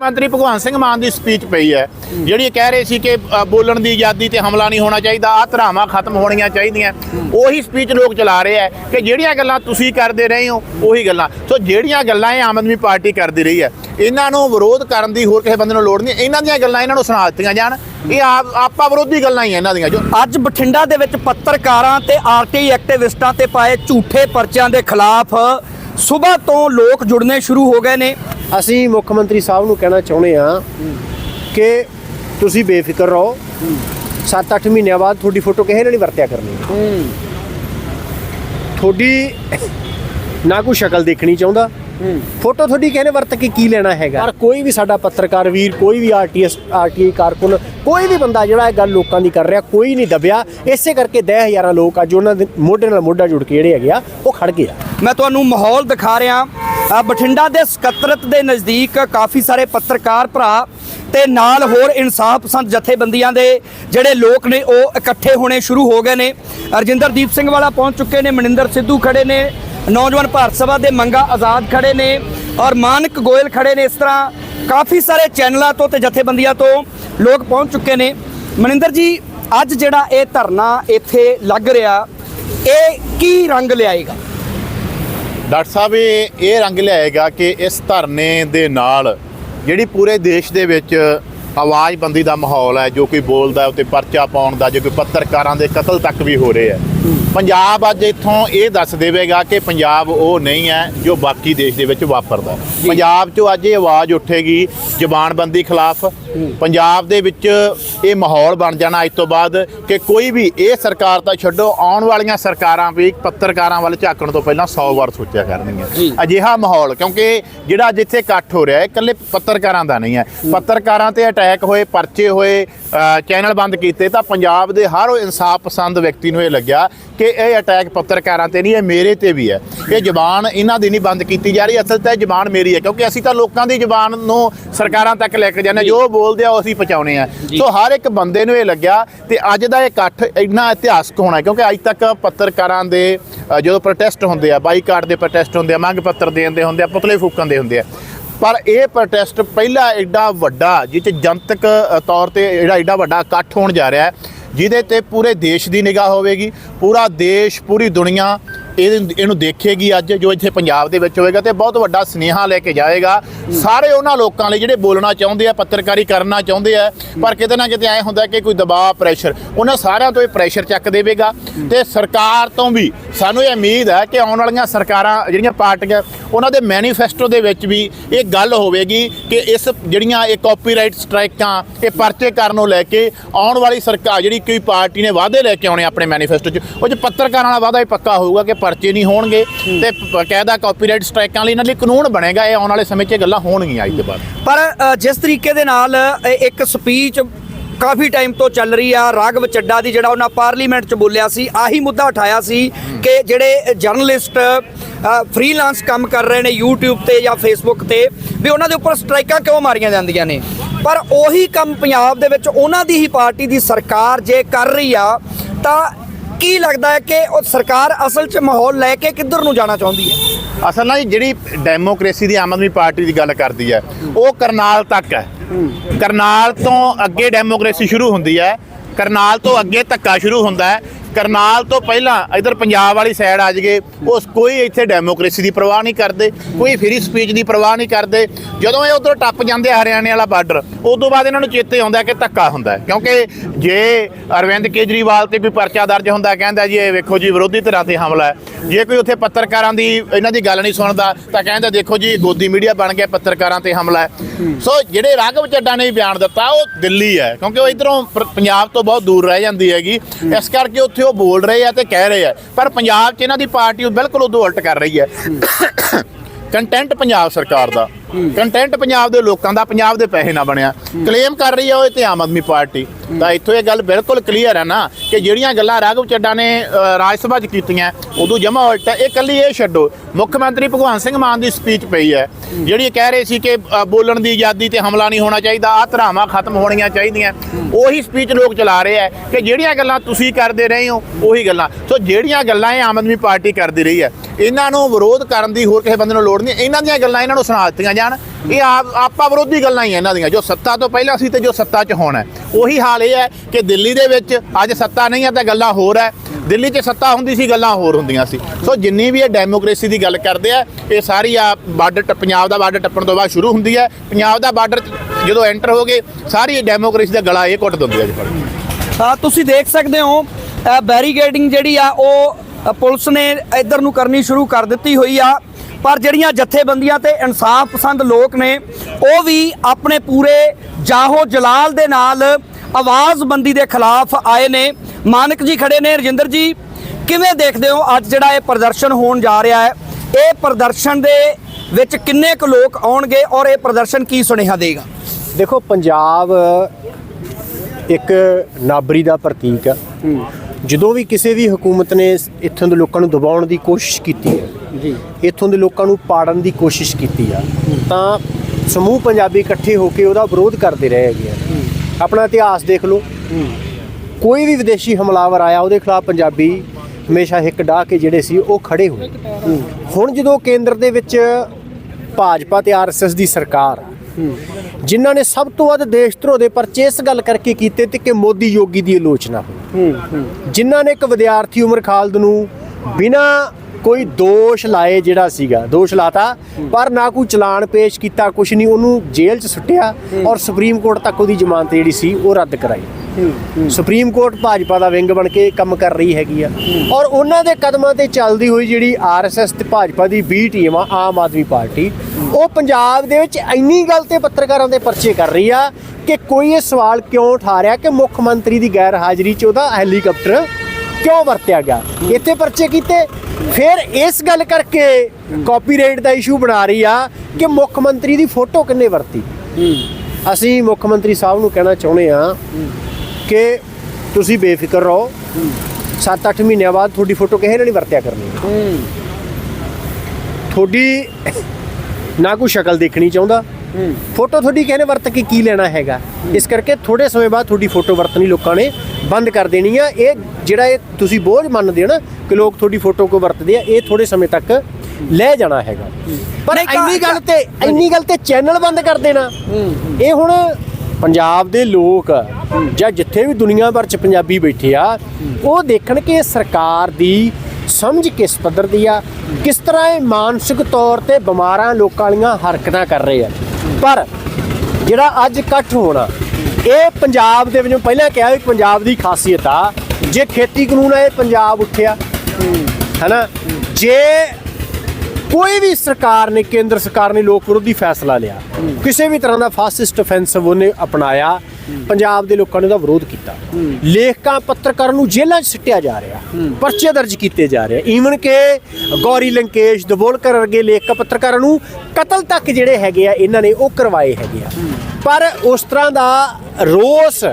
ਮੰਤਰੀ ਭਗਵੰਤ ਸਿੰਘ ਮਾਨ ਦੀ ਸਪੀਚ ਪਈ ਹੈ, ਜਿਹੜੀ ਇਹ ਕਹਿ ਰਹੇ ਸੀ ਕਿ ਬੋਲਣ ਦੀ ਆਜ਼ਾਦੀ ਤੇ ਹਮਲਾ ਨਹੀਂ ਹੋਣਾ ਚਾਹੀਦਾ ਆ ਧਰਾਵਾਂ ਖਤਮ ਹੋਣੀਆਂ ਚਾਹੀਦੀਆਂ। ਉਹੀ ਸਪੀਚ ਲੋਕ ਚਲਾ ਰਹੇ ਹੈ ਕਿ ਜਿਹੜੀਆਂ ਗੱਲਾਂ ਤੁਸੀਂ ਕਰਦੇ ਰਹੇ ਹੋ, ਉਹੀ ਗੱਲਾਂ। ਸੋ ਜਿਹੜੀਆਂ ਗੱਲਾਂ ਇਹ ਆਮ ਆਦਮੀ ਪਾਰਟੀ ਕਰਦੀ ਰਹੀ ਹੈ, ਇਹਨਾਂ ਨੂੰ ਵਿਰੋਧ ਕਰਨ ਦੀ ਹੋਰ ਕਿਸੇ ਬੰਦੇ ਨੂੰ ਲੋੜ ਨਹੀਂ। ਇਹਨਾਂ ਦੀਆਂ ਗੱਲਾਂ ਇਹਨਾਂ ਨੂੰ ਸੁਣਾ ਦਿੱਤੀਆਂ ਜਾਣ। ਇਹ ਆਪ, ਆਪਾ ਵਿਰੋਧੀ ਗੱਲਾਂ ਹੀ ਹੈ ਇਹਨਾਂ ਦੀਆਂ, ਜੋ ਅੱਜ ਬਠਿੰਡਾ ਦੇ ਵਿੱਚ ਪੱਤਰਕਾਰਾਂ ਤੇ ਆਰਟੀਆਈ ਐਕਟਿਵਿਸਟਾਂ ਤੇ ਪਾਏ ਝੂਠੇ ਪਰਚਿਆਂ ਦੇ ਖਿਲਾਫ ਸਵੇਰ ਤੋਂ ਲੋਕ ਜੁੜਨੇ ਸ਼ੁਰੂ ਹੋ ਗਏ ਨੇ। ਅਸੀਂ ਮੁੱਖ ਮੰਤਰੀ ਸਾਹਿਬ ਨੂੰ ਕਹਿਣਾ ਚਾਹੁੰਦੇ ਆ ਕਿ ਤੁਸੀਂ ਬੇਫਿਕਰ ਰਹੋ। 7-8 ਮਹੀਨਿਆਂ ਬਾਅਦ ਤੁਹਾਡੀ ਫੋਟੋ ਕਿਸੇ ਨੇ ਨਹੀਂ ਵਰਤਿਆ ਕਰਨੀ। ਤੁਹਾਡੀ ਨਾ ਕੋਈ ਸ਼ਕਲ ਦੇਖਣੀ ਚਾਹੁੰਦਾ। ਫੋਟੋ ਤੁਹਾਡੀ ਨੇ ਵਰਤ ਕੇ ਕੀ ਲੈਣਾ ਹੈਗਾ? ਪਰ ਕੋਈ ਵੀ ਸਾਡਾ ਪੱਤਰਕਾਰ ਵੀਰ ਕੋਈ ਵੀ ਆਰਟੀਐਸ ਆਰਟੀਆਈ ਕਾਰਕੁਨ ਕੋਈ ਵੀ ਬੰਦਾ ਜਿਹੜਾ ਇਹ ਗੱਲ ਲੋਕਾਂ ਦੀ ਕਰ ਰਿਹਾ ਕੋਈ ਨਹੀਂ ਦਬਿਆ। ਇਸੇ ਕਰਕੇ 10000 ਲੋਕ ਅੱਜ ਉਹਨਾਂ ਦੇ ਮੋਢੇ ਨਾਲ ਮੋਢਾ ਜੁੜ ਕੇ ਜਿਹੜੇ ਹੈਗੇ ਆ ਉਹ ਖੜ ਗਏ ਆ। ਮੈਂ ਤੁਹਾਨੂੰ ਮਾਹੌਲ ਦਿਖਾ ਰਿਹਾ। ਬਠਿੰਡਾ ਦੇ ਸਕੱਤਰਤ ਦੇ ਨਜ਼ਦੀਕ ਕਾਫੀ ਸਾਰੇ ਪੱਤਰਕਾਰ ਭਰਾ ਤੇ ਨਾਲ ਹੋਰ ਇਨਸਾਫ ਪਸੰਦ ਜਥੇਬੰਦੀਆਂ ਦੇ ਜਿਹੜੇ ਲੋਕ ਨੇ ਉਹ ਇਕੱਠੇ ਹੋਣੇ ਸ਼ੁਰੂ ਹੋ ਗਏ ਨੇ। ਅਰਜਿੰਦਰਦੀਪ ਸਿੰਘ ਵਾਲਾ ਪਹੁੰਚ ਚੁੱਕੇ ਨੇ ਮਨਿੰਦਰ ਸਿੱਧੂ ਖੜੇ ਨੇ। ਨੌਜਵਾਨ ਭਾਰਤ ਸਭਾ ਦੇ ਮੰਗਾ ਆਜ਼ਾਦ ਖੜੇ ਨੇ ਔਰ ਮਾਨਕ ਗੋਇਲ ਖੜੇ ਨੇ। ਇਸ ਤਰ੍ਹਾਂ ਕਾਫੀ ਸਾਰੇ ਚੈਨਲਾਂ ਤੋਂ ਤੇ ਜਥੇਬੰਦੀਆਂ ਤੋਂ ਲੋਕ ਪਹੁੰਚ ਚੁੱਕੇ ਨੇ। ਮਨਿੰਦਰ ਜੀ, ਅੱਜ ਜਿਹੜਾ ਇਹ ਧਰਨਾ ਇੱਥੇ ਲੱਗ ਰਿਹਾ, ਇਹ ਕੀ ਰੰਗ ਲਿਆਏਗਾ? ਡਾਕਟਰ ਸਾਹਿਬ, ਇਹ ਇਹ ਰੰਗ ਲਿਆਏਗਾ ਕਿ ਇਸ ਧਰਨੇ ਦੇ ਨਾਲ ਜਿਹੜੀ ਪੂਰੇ ਦੇਸ਼ ਦੇ ਵਿੱਚ ਆਵਾਜ਼ਬੰਦੀ ਦਾ ਮਾਹੌਲ ਹੈ, ਜੋ ਕੋਈ ਬੋਲਦਾ ਹੈ, ਉਤੇ ਪਰਚਾ ਪਾਉਣ ਦਾ, ਜੋ ਕੋਈ ਪੱਤਰਕਾਰਾਂ ਦੇ ਕਤਲ ਤੱਕ ਵੀ ਹੋ ਰਹੇ ਹੈ ਪੰਜਾਬ ਅੱਜ ਇੱਥੋਂ ਇਹ ਦੱਸ ਦੇਵੇਗਾ ਕਿ ਪੰਜਾਬ ਉਹ ਨਹੀਂ ਹੈ ਜੋ ਬਾਕੀ ਦੇਸ਼ ਦੇ ਵਿੱਚ ਵਾਪਰਦਾ। ਪੰਜਾਬ 'ਚੋਂ ਅੱਜ ਇਹ ਆਵਾਜ਼ ਉੱਠੇਗੀ ਜ਼ਬਾਨਬੰਦੀ ਖਿਲਾਫ। ਪੰਜਾਬ ਦੇ ਵਿੱਚ ਇਹ ਮਾਹੌਲ ਬਣ ਜਾਣਾ ਅੱਜ ਤੋਂ ਬਾਅਦ ਕਿ ਕੋਈ ਵੀ ਇਹ ਸਰਕਾਰ ਤਾਂ ਛੱਡੋ ਆਉਣ ਵਾਲੀਆਂ ਸਰਕਾਰਾਂ ਵੀ ਪੱਤਰਕਾਰਾਂ ਵੱਲ ਝਾਕਣ ਤੋਂ ਪਹਿਲਾਂ 100 ਵਾਰ ਸੋਚਿਆ ਕਰਨਗੀਆਂ। ਅਜਿਹਾ ਮਾਹੌਲ ਕਿਉਂਕਿ ਜਿਹੜਾ ਜਿੱਥੇ ਇਕੱਠ ਹੋ ਰਿਹਾ ਹੈ ਇਕੱਲੇ ਪੱਤਰਕਾਰਾਂ ਦਾ ਨਹੀਂ ਹੈ। ਪੱਤਰਕਾਰਾਂ ਤੇ ਅਟੈਕ ਹੋਏ ਪਰਚੇ ਹੋਏ ਚੈਨਲ ਬੰਦ ਕੀਤੇ ਤਾਂ ਪੰਜਾਬ ਦੇ ਹਰ ਉਹ ਇਨਸਾਫ ਪਸੰਦ ਵਿਅਕਤੀ ਨੂੰ ਇਹ ਲੱਗਿਆ ਕਿ ਇਹ ਅਟੈਕ ਪੱਤਰਕਾਰਾਂ ਤੇ ਨਹੀਂ ਇਹ ਮੇਰੇ ਤੇ ਵੀ ਹੈ। ਇਹ ਜ਼ਬਾਨ ਇਹਨਾਂ ਦੀ ਨਹੀਂ ਬੰਦ ਕੀਤੀ ਜਾ ਰਹੀ। ਅਸਲ ਤਾਂ ਇਹ ਜ਼ਬਾਨ ਮੇਰੀ ਹੈ ਕਿਉਂਕਿ ਅਸੀਂ ਤਾਂ ਲੋਕਾਂ ਦੀ ਜ਼ਬਾਨ ਨੂੰ ਸਰਕਾਰਾਂ ਤੱਕ ਲੈ ਕੇ ਜਾਂਦੇ ਹਾਂ। ਜੋ। ਬੋਲਦੇ ਆ ਉਹ ਅਸੀਂ ਪਹੁੰਚਾਉਣੇ ਆ ਸੋ ਹਰ ਇੱਕ ਬੰਦੇ ਨੂੰ ਇਹ ਲੱਗਿਆ ਤੇ ਅੱਜ ਦਾ ਇਹ ਇਕੱਠ ਇੰਨਾ ਇਤਿਹਾਸਕ ਹੋਣਾ ਕਿਉਂਕਿ ਅੱਜ ਤੱਕ ਪੱਤਰਕਾਰਾਂ ਦੇ ਜਦੋਂ ਪ੍ਰੋਟੈਸਟ ਹੁੰਦੇ ਆ ਬਾਈਕਾਟ ਦੇ ਪ੍ਰੋਟੈਸਟ ਹੁੰਦੇ ਆ ਮੰਗ ਪੱਤਰ ਦੇਣ ਦੇ ਹੁੰਦੇ ਆ ਪੁਤਲੇ ਫੂਕਣ ਦੇ ਹੁੰਦੇ ਆ। ਪਰ ਇਹ ਪ੍ਰੋਟੈਸਟ ਪਹਿਲਾ ਐਡਾ ਵੱਡਾ ਜਿਹ 'ਚ ਜਨਤਕ ਤੌਰ ਤੇ ਜਿਹੜਾ ਐਡਾ ਵੱਡਾ ਇਕੱਠ ਹੋਣ ਜਾ ਰਿਹਾ ਹੈ ਜਿਹਦੇ ਤੇ ਪੂਰੇ ਦੇਸ਼ ਦੀ ਨਿਗਾਹ ਹੋਵੇਗੀ ਪੂਰਾ ਦੇਸ਼ ਪੂਰੀ ਦੁਨੀਆ ਇਹ ਇਹਨੂੰ ਦੇਖੇਗੀ ਅੱਜ ਜੋ ਇੱਥੇ ਪੰਜਾਬ ਦੇ ਵਿੱਚ ਹੋਵੇਗਾ ਤੇ ਬਹੁਤ ਵੱਡਾ ਸਨੇਹਾ ਲੈ ਕੇ ਜਾਏਗਾ। ਸਾਰੇ ਉਹਨਾਂ ਲੋਕਾਂ ਲਈ ਜਿਹੜੇ ਬੋਲਣਾ ਚਾਹੁੰਦੇ ਆ, ਪੱਤਰਕਾਰੀ ਕਰਨਾ ਚਾਹੁੰਦੇ ਆ, ਪਰ ਕਿਤੇ ਨਾ ਕਿਤੇ ਐ ਹੁੰਦਾ ਕਿ ਕੋਈ ਦਬਾਅ ਪ੍ਰੈਸ਼ਰ ਉਹਨਾਂ ਸਾਰਿਆਂ ਤੋਂ ਇਹ ਪ੍ਰੈਸ਼ਰ ਚੱਕ ਦੇਵੇਗਾ। ਤੇ ਸਰਕਾਰ ਤੋਂ ਵੀ ਸਾਨੂੰ ਇਹ ਉਮੀਦ ਹੈ ਕਿ ਆਉਣ ਵਾਲੀਆਂ ਸਰਕਾਰਾਂ ਜਿਹੜੀਆਂ ਪਾਰਟੀਆਂ, ਉਹਨਾਂ ਦੇ ਮੈਨੀਫੈਸਟੋ ਦੇ ਵਿੱਚ ਵੀ ਇਹ ਗੱਲ ਹੋਵੇਗੀ ਕਿ ਇਸ ਜਿਹੜੀਆਂ ਇਹ ਕਾਪੀਰਾਈਟ ਸਟ੍ਰਾਈਕਾਂ ਇਹ ਪਰਚੇ ਕਰਨ ਨੂੰ ਲੈ ਕੇ ਆਉਣ ਵਾਲੀ ਸਰਕਾਰ ਜਿਹੜੀ ਕੋਈ ਪਾਰਟੀ ਨੇ ਵਾਅਦੇ ਲੈ ਕੇ ਆਉਣੇ ਆਪਣੇ ਮੈਨੀਫੈਸਟੋ 'ਚ, ਉਹ 'ਚ ਪੱਤਰਕਾਰਾਂ ਵਾਲਾ ਵਾਅਦਾ ਹੀ ਪੱਕਾ ਹੋਊਗਾ ਕਿ ਪਰਚੇ ਨਹੀਂ ਹੋਣਗੇ ਤੇ ਬਕਾਇਦਾ ਕਾਪੀਰਾਈਟ ਸਟ੍ਰਾਈਕਾਂ ਲਈ ਇਹਨਾਂ ਲਈ ਕਾਨੂੰਨ ਬਣੇਗਾ ਇਹ ਆਉਣ ਵਾਲੇ ਸਮੇਂ 'ਚ ਇਹ ਗੱਲਾਂ ਹੋਣਗੀਆਂ ਅੱਜ ਦੇ ਬਾਅਦ। ਪਰ ਜਿਸ ਤਰੀਕੇ ਦੇ ਨਾਲ ਇੱਕ ਸਪੀਚ ਕਾਫੀ ਟਾਈਮ ਤੋਂ ਚੱਲ ਰਹੀ ਆ ਰਾਘਵ ਚੱਡਾ ਦੀ ਜਿਹੜਾ ਉਹਨਾਂ ਪਾਰਲੀਮੈਂਟ 'ਚ ਬੋਲਿਆ ਸੀ ਆਹੀ ਮੁੱਦਾ ਉਠਾਇਆ ਸੀ ਕਿ ਜਿਹੜੇ ਜਰਨਲਿਸਟ ਫ੍ਰੀਲਾਂਸ ਕੰਮ ਕਰ ਰਹੇ ਨੇ YouTube ਤੇ ਜਾਂ Facebook ਤੇ ਵੀ ਉਹਨਾਂ ਦੇ ਉੱਪਰ ਸਟ੍ਰਾਈਕਾਂ ਕਿਉਂ ਮਾਰੀਆਂ ਜਾਂਦੀਆਂ ਨੇ? ਪਰ ਉਹੀ ਕੰਮ ਪੰਜਾਬ ਦੇ ਵਿੱਚ ਉਹਨਾਂ ਦੀ ਹੀ ਪਾਰਟੀ ਦੀ ਸਰਕਾਰ ਜੇ ਕਰ ਰਹੀ ਆ ਤਾਂ ਕੀ ਲੱਗਦਾ ਹੈ ਕਿ ਉਹ ਸਰਕਾਰ ਅਸਲ 'ਚ ਮਾਹੌਲ ਲੈ ਕੇ ਕਿੱਧਰ ਨੂੰ ਜਾਣਾ ਚਾਹੁੰਦੀ ਹੈ? ਅਸਲ ਨਾਲ ਜਿਹੜੀ ਡੈਮੋਕ੍ਰੇਸੀ ਦੀ ਆਮ ਆਦਮੀ ਪਾਰਟੀ ਦੀ ਗੱਲ ਕਰਦੀ ਹੈ, ਉਹ ਕਰਨਾਲ ਤੱਕ ਹੈ। ਕਰਨਾਲ ਤੋਂ ਅੱਗੇ ਡੈਮੋਕ੍ਰੇਸੀ ਸ਼ੁਰੂ ਹੁੰਦੀ ਹੈ, ਕਰਨਾਲ ਤੋਂ ਅੱਗੇ ਧੱਕਾ ਸ਼ੁਰੂ ਹੁੰਦਾ ਹੈ। ਕਰਨਾਲ ਤੋਂ ਪਹਿਲਾਂ ਇਧਰ ਪੰਜਾਬ ਵਾਲੀ ਸਾਈਡ ਆ ਜਗੇ, ਉਸ ਕੋਈ ਇੱਥੇ ਡੈਮੋਕ੍ਰੇਸੀ ਦੀ ਪਰਵਾਹ ਨਹੀਂ ਕਰਦੇ, ਕੋਈ ਫ੍ਰੀ ਸਪੀਚ ਦੀ ਪਰਵਾਹ ਨਹੀਂ ਕਰਦੇ। ਜਦੋਂ ਇਹ ਉਧਰ ਟੱਪ ਜਾਂਦੇ ਹਰਿਆਣੇ ਵਾਲਾ ਬਾਰਡਰ ਉਸ ਤੋਂ ਬਾਅਦ ਇਹਨਾਂ ਨੂੰ ਚੇਤੇ ਆਉਂਦਾ ਕਿ ਧੱਕਾ ਹੁੰਦਾ ਕਿਉਂਕਿ ਜੇ ਅਰਵਿੰਦ ਕੇਜਰੀਵਾਲ ਤੇ ਕੋਈ ਪਰਚਾ ਦਰਜ ਹੁੰਦਾ, ਕਹਿੰਦਾ ਜੀ, ਇਹ ਵੇਖੋ ਜੀ, ਵਿਰੋਧੀ ਧਿਰਾਂ ਤੇ ਹਮਲਾ ਹੈ। ਜੇ ਕੋਈ ਉੱਥੇ ਪੱਤਰਕਾਰਾਂ ਦੀ ਇਹਨਾਂ ਦੀ ਗੱਲ ਨਹੀਂ ਸੁਣਦਾ, ਤਾਂ ਕਹਿੰਦਾ, ਦੇਖੋ ਜੀ, ਗੋਦੀ ਮੀਡੀਆ ਬਣ ਗਿਆ, ਪੱਤਰਕਾਰਾਂ ਤੇ ਹਮਲਾ ਹੈ। ਸੋ ਜਿਹੜੇ ਰਾਘਵ ਚੱਡਾ ਨੇ ਵੀ ਬਿਆਨ ਦਿੱਤਾ, ਉਹ ਦਿੱਲੀ ਹੈ। ਕਿਉਂਕਿ ਉਹ ਇਧਰੋਂ ਪੰਜਾਬ ਤੋਂ ਬਹੁਤ ਦੂਰ ਰਹਿ ਜਾਂਦੀ ਹੈਗੀ। ਇਸ ਕਰਕੇ ਉੱਥੇ ਉਹ ਬੋਲ ਰਹੇ ਆ ਤੇ ਕਹਿ ਰਹੇ ਆ। ਪਰ ਪੰਜਾਬ 'ਚ ਇਹਨਾਂ ਦੀ ਪਾਰਟੀ ਉਹ ਬਿਲਕੁਲ ਉਦੋਂ ਉਲਟ ਕਰ ਰਹੀ ਹੈ। ਕੰਟੈਂਟ ਪੰਜਾਬ ਸਰਕਾਰ ਦਾ। ਕੰਟੈਂਟ ਪੰਜਾਬ ਦੇ ਲੋਕਾਂ ਦਾ, ਪੰਜਾਬ ਦੇ ਪੈਸੇ ਨਾ ਬਣਿਆ। ਕਲੇਮ ਕਰ ਰਹੀ ਹੈ ਉਹ ਤੇ ਆਮ ਆਦਮੀ ਪਾਰਟੀ। ਤਾਂ ਇੱਥੋਂ ਇਹ ਗੱਲ ਬਿਲਕੁਲ ਕਲੀਅਰ ਹੈ ਨਾ ਕਿ ਜਿਹੜੀਆਂ ਗੱਲਾਂ ਰਾਘਵ ਚੱਡਾ ਨੇ ਰਾਜ ਸਭਾ 'ਚ ਕੀਤੀਆਂ, ਉਦੋਂ ਜਮਾ ਉਲਟਾ ਇਹ ਕੱਲੀ ਇਹ ਛੱਡੋ, ਮੁੱਖ ਮੰਤਰੀ ਭਗਵੰਤ ਸਿੰਘ ਮਾਨ ਦੀ ਸਪੀਚ ਪਈ ਹੈ, ਜਿਹੜੀ ਇਹ ਕਹਿ ਰਹੇ ਸੀ ਕਿ ਬੋਲਣ ਦੀ ਆਜ਼ਾਦੀ ਤੇ ਹਮਲਾ ਨਹੀਂ ਹੋਣਾ ਚਾਹੀਦਾ ਆ ਧਰਾਵਾਂ ਖਤਮ ਹੋਣੀਆਂ ਚਾਹੀਦੀਆਂ। ਉਹੀ ਸਪੀਚ ਲੋਕ ਚਲਾ ਰਹੇ ਹੈ ਕਿ ਜਿਹੜੀਆਂ ਗੱਲਾਂ ਤੁਸੀਂ ਕਰਦੇ ਰਹੇ ਹੋ, ਉਹੀ ਗੱਲਾਂ। ਸੋ ਜਿਹੜੀਆਂ ਗੱਲਾਂ ਇਹ ਆਮ ਆਦਮੀ ਪਾਰਟੀ ਕਰਦੀ ਰਹੀ ਹੈ, ਇਹਨਾਂ ਨੂੰ ਵਿਰੋਧ ਕਰਨ ਦੀ ਹੋਰ ਕਿਸੇ ਬੰਦੇ ਨੂੰ ਲੋੜ ਨਹੀਂ, ਇਹਨਾਂ ਦੀਆਂ ਗੱਲਾਂ ਇਹਨਾਂ ਨੂੰ ਸੁਣਾ ਦਿੱਤੀਆਂ ਜਾਣ, ਇਹ ਆਪ- ਆਪਾ ਵਿਰੋਧੀ ਗੱਲਾਂ ਹੀ ਇਹਨਾਂ ਦੀਆਂ। ਜੋ ਸੱਤਾ ਤੋਂ ਪਹਿਲਾਂ ਸੀ ਤੇ ਜੋ ਸੱਤਾ 'ਚ ਹੁਣ ਹੈ। ਉਹੀ ਹਾਲ ਇਹ ਹੈ ਕਿ ਦਿੱਲੀ ਦੇ ਵਿੱਚ ਅੱਜ ਸੱਤਾ ਨਹੀਂ ਹੈ ਤਾਂ ਗੱਲਾਂ ਹੋਰ ਹੈ। ਦਿੱਲੀ 'ਚ ਸੱਤਾ ਹੁੰਦੀ ਸੀ, ਗੱਲਾਂ ਹੋਰ ਹੁੰਦੀਆਂ ਸੀ। ਸੋ ਜਿੰਨੀ ਵੀ ਇਹ ਡੈਮੋਕ੍ਰੇਸੀ ਦੀ ਗੱਲ ਕਰਦੇ ਆ, ਇਹ ਸਾਰੀ ਆ ਬਾਰਡਰ ਟ- ਪੰਜਾਬ ਦਾ ਬਾਰਡਰ ਟੱਪਣ ਤੋਂ ਬਾਅਦ ਸ਼ੁਰੂ ਹੁੰਦੀ ਹੈ। ਪੰਜਾਬ ਦਾ ਬਾਰਡਰ ਜਦੋਂ ਐਂਟਰ ਹੋ ਗਏ, ਸਾਰੀ ਡੈਮੋਕ੍ਰੇਸੀ ਦਾ ਗਲਾ ਇਹ ਘੁੱਟ ਦਿੰਦੀ ਹੈ ਜੀ। ਫੜ ਤੁਸੀਂ ਦੇਖ ਸਕਦੇ ਹੋ ਬੈਰੀਗੇਡਿੰਗ ਜਿਹੜੀ ਆ, ਉਹ ਪੁਲਿਸ ਨੇ ਇੱਧਰ ਨੂੰ ਕਰਨੀ ਸ਼ੁਰੂ ਕਰ ਦਿੱਤੀ ਹੋਈ ਆ। ਪਰ ਜਿਹੜੀਆਂ ਜਥੇਬੰਦੀਆਂ ਤੇ ਇਨਸਾਫ ਪਸੰਦ ਲੋਕ ਨੇ ਉਹ ਵੀ ਆਪਣੇ ਪੂਰੇ ਜਾਹੋ ਜਲਾਲ ਦੇ ਨਾਲ ਆਵਾਜ਼ਬੰਦੀ ਦੇ ਖਿਲਾਫ ਆਏ ਨੇ। ਮਾਨਕ ਜੀ ਖੜੇ ਨੇ। ਰਜਿੰਦਰ ਜੀ ਕਿਵੇਂ ਦੇਖਦੇ ਹੋ ਅੱਜ ਜਿਹੜਾ ਇਹ ਪ੍ਰਦਰਸ਼ਨ ਹੋਣ ਜਾ ਰਿਹਾ ਹੈ? ਇਹ ਪ੍ਰਦਰਸ਼ਨ ਦੇ ਵਿੱਚ ਕਿੰਨੇ ਕੁ ਲੋਕ ਆਉਣਗੇ ਔਰ ਇਹ ਪ੍ਰਦਰਸ਼ਨ ਕੀ ਸੁਨੇਹਾ ਦੇਗਾ? ਦੇਖੋ ਪੰਜਾਬ ਇੱਕ ਨਾਬਰੀ ਦਾ ਪ੍ਰਤੀਕ ਹੈ। ਜਦੋਂ ਵੀ ਕਿਸੇ ਵੀ ਹਕੂਮਤ ਨੇ ਇੱਥੋਂ ਦੇ ਲੋਕਾਂ ਨੂੰ ਦਬਾਉਣ ਦੀ ਕੋਸ਼ਿਸ਼ ਕੀਤੀ ਹੈ ਜੀ। ਇੱਥੋਂ ਦੇ ਲੋਕਾਂ ਨੂੰ ਪਾੜਨ ਦੀ ਕੋਸ਼ਿਸ਼ ਕੀਤੀ ਆ। ਤਾਂ ਸਮੂਹ ਪੰਜਾਬੀ ਇਕੱਠੇ ਹੋ ਕੇ ਉਹਦਾ ਵਿਰੋਧ ਕਰਦੇ ਰਹੇ ਹੈਗੇ ਆ। ਆਪਣਾ ਇਤਿਹਾਸ ਦੇਖ ਲਓ। ਕੋਈ ਵੀ ਵਿਦੇਸ਼ੀ ਹਮਲਾਵਰ ਆਇਆ ਉਹਦੇ ਖਿਲਾਫ ਪੰਜਾਬੀ ਹਮੇਸ਼ਾ ਹਿੱਕ ਡਾਹ ਕੇ ਜਿਹੜੇ ਸੀ ਉਹ ਖੜੇ ਹੋਏ। ਹੁਣ ਜਦੋਂ ਕੇਂਦਰ ਦੇ ਵਿੱਚ ਭਾਜਪਾ ਤੇ ਆਰਐਸਐਸ ਦੀ ਸਰਕਾਰ ਜਿਨ੍ਹਾਂ ਨੇ ਸਭ ਤੋਂ ਵੱਧ ਦੇਸ਼ ਧਰੋਹ ਦੇ ਪਰਚੇ ਇਸ ਗੱਲ ਕਰਕੇ ਕੀਤੇ ਤੇ ਕਿ ਮੋਦੀ ਯੋਗੀ ਦੀ ਆਲੋਚਨਾ ਹੋਈ। ਜਿਨ੍ਹਾਂ ਨੇ ਇੱਕ ਵਿਦਿਆਰਥੀ ਉਮਰ ਖਾਲਦ ਨੂੰ ਬਿਨਾ ਕੋਈ ਦੋਸ਼ ਲਾਏ ਜਿਹੜਾ ਸੀਗਾ ਦੋਸ਼ ਲਾਤਾ ਪਰ ਨਾ ਕੋਈ ਚਲਾਨ ਪੇਸ਼ ਕੀਤਾ ਕੁਛ ਨਹੀਂ ਉਹਨੂੰ ਜੇਲ੍ਹ 'ਚ ਸੁੱਟਿਆ ਔਰ ਸੁਪਰੀਮ ਕੋਰਟ ਤੱਕ ਉਹਦੀ ਜ਼ਮਾਨਤ ਜਿਹੜੀ ਸੀ ਉਹ ਰੱਦ ਕਰਾਈ। ਸੁਪਰੀਮ ਕੋਰਟ ਭਾਜਪਾ ਦਾ ਵਿੰਗ ਬਣ ਕੇ ਕੰਮ ਕਰ ਰਹੀ ਹੈਗੀ ਆ। ਔਰ ਉਹਨਾਂ ਦੇ ਕਦਮਾਂ ਤੇ ਚੱਲਦੀ ਹੋਈ ਜਿਹੜੀ ਆਰਐਸਐਸ ਤੇ ਭਾਜਪਾ ਦੀ ਬੀ ਟੀਮ ਆ ਆਮ ਆਦਮੀ ਪਾਰਟੀ ਉਹ ਪੰਜਾਬ ਦੇ ਵਿੱਚ ਇੰਨੀ ਗੱਲ ਤੇ ਪੱਤਰਕਾਰਾਂ ਦੇ ਪਰਚੇ ਕਰ ਰਹੀ ਆ ਕਿ ਕੋਈ ਇਹ ਸਵਾਲ ਕਿਉਂ ਉਠਾ ਰਿਹਾ ਕਿ ਮੁੱਖ ਮੰਤਰੀ ਦੀ ਗੈਰ ਹਾਜ਼ਰੀ 'ਚ ਉਹਦਾ ਹੈਲੀਕਾਪਟਰ ਕਿਉਂ ਵਰਤਿਆ ਗਿਆ? ਇੱਥੇ ਪਰਚੇ ਕੀਤੇ। ਫਿਰ ਇਸ ਗੱਲ ਕਰਕੇ ਕਾਪੀਰਾਈਟ ਦਾ ਇਸ਼ੂ ਬਣਾ ਰਹੀ ਆ ਕਿ ਮੁੱਖ ਮੰਤਰੀ ਦੀ ਫੋਟੋ ਕਿੰਨੇ ਵਰਤੀ? ਅਸੀਂ ਮੁੱਖ ਮੰਤਰੀ ਸਾਹਿਬ ਨੂੰ ਕਹਿਣਾ ਚਾਹੁੰਦੇ ਆ ਕਿ ਤੁਸੀਂ ਬੇਫਿਕਰ ਰਹੋ। 7-8 ਮਹੀਨਿਆਂ ਬਾਅਦ ਤੁਹਾਡੀ ਫੋਟੋ ਕਿਸੇ ਨੇ ਨਹੀਂ ਵਰਤਿਆ ਕਰਨੀ। ਤੁਹਾਡੀ ਨਾ ਕੋਈ ਸ਼ਕਲ ਦੇਖਣੀ ਚਾਹੁੰਦਾ। ਫੋਟੋ ਤੁਹਾਡੀ ਕਿਸੇ ਨੇ ਵਰਤ ਕੇ ਕੀ ਲੈਣਾ ਹੈਗਾ? ਇਸ ਕਰਕੇ ਥੋੜੇ ਸਮੇਂ ਬਾਅਦ ਤੁਹਾਡੀ ਫੋਟੋ ਵਰਤਣੀ ਲੋਕਾਂ ਨੇ ਬੰਦ ਕਰ ਦੇਣੀ ਆ। ਇਹ ਜਿਹੜਾ ਇਹ ਤੁਸੀਂ ਬੋਝ ਮੰਨਦੇ ਹੋ ਨਾ ਕਿ ਲੋਕ ਤੁਹਾਡੀ ਫੋਟੋ ਕੋ ਵਰਤਦੇ ਆ ਇਹ ਥੋੜੇ ਸਮੇਂ ਤੱਕ ਲੈ ਜਾਣਾ ਹੈਗਾ। ਪਰ ਇੰਨੀ ਗੱਲ ਤੇ ਇੰਨੀ ਗੱਲ ਤੇ ਚੈਨਲ ਬੰਦ ਕਰ ਦੇਣਾ। ਇਹ ਹੁਣ ਪੰਜਾਬ ਦੇ ਲੋਕ ਜਾਂ ਜਿੱਥੇ ਵੀ ਦੁਨੀਆ ਭਰ ਚ ਪੰਜਾਬੀ ਬੈਠੇ ਆ ਉਹ ਦੇਖਣ ਕਿ ਸਰਕਾਰ ਦੀ ਸਮਝ ਕਿਸ ਪੱਧਰ ਦੀ ਆ ਕਿਸ ਤਰ੍ਹਾਂ ਇਹ ਮਾਨਸਿਕ ਤੌਰ ਤੇ ਬਿਮਾਰਾਂ ਲੋਕਾਂ ਵਾਲੀਆਂ ਹਰਕਤਾਂ ਕਰ ਰਹੇ ਆ। ਪਰ ਜਿਹੜਾ ਅੱਜ ਇਕੱਠ ਹੋਣਾ ਇਹ ਪੰਜਾਬ ਦੇ ਵਿੱਚੋਂ ਪਹਿਲਾਂ ਕਿਹਾ ਵੀ ਪੰਜਾਬ ਦੀ ਖਾਸੀਅਤ ਆ ਜੇ ਖੇਤੀ ਕਾਨੂੰਨ ਆ ਇਹ ਪੰਜਾਬ ਉੱਠਿਆ ਹੈਨਾ? ਜੇ ਕੋਈ ਵੀ ਸਰਕਾਰ ਨੇ ਕੇਂਦਰ ਸਰਕਾਰ ਨੇ ਲੋਕ ਵਿਰੋਧੀ ਫੈਸਲਾ ਲਿਆ ਕਿਸੇ ਵੀ ਤਰ੍ਹਾਂ ਦਾ ਫਾਸਿਸਟ ਅਫੈਂਸਿਵ ਉਹਨੇ ਅਪਣਾਇਆ ਪੰਜਾਬ ਦੇ ਲੋਕਾਂ ਨੇ ਉਹਦਾ ਵਿਰੋਧ ਕੀਤਾ। ਲੇਖਕਾਂ, ਪੱਤਰਕਾਰਾਂ ਨੂੰ ਜੇਲ੍ਹਾਂ 'ਚ ਸਿੱਟਿਆ ਜਾ ਰਿਹਾ। ਪਰਚੇ ਦਰਜ ਕੀਤੇ ਜਾ ਰਹੇ। ਈਵਨ ਕਿ ਗੌਰੀ ਲੰਕੇਸ਼ ਦਬੋਲਕਰ ਵਰਗੇ ਲੇਖਕ, ਪੱਤਰਕਾਰਾਂ ਨੂੰ ਕਤਲ ਤੱਕ ਜਿਹੜੇ ਹੈਗੇ ਆ, ਇਹਨਾਂ ਨੇ ਉਹ ਕਰਵਾਏ ਹੈਗੇ ਆ। ਪਰ ਉਸ ਤਰ੍ਹਾਂ ਦਾ ਰੋਸ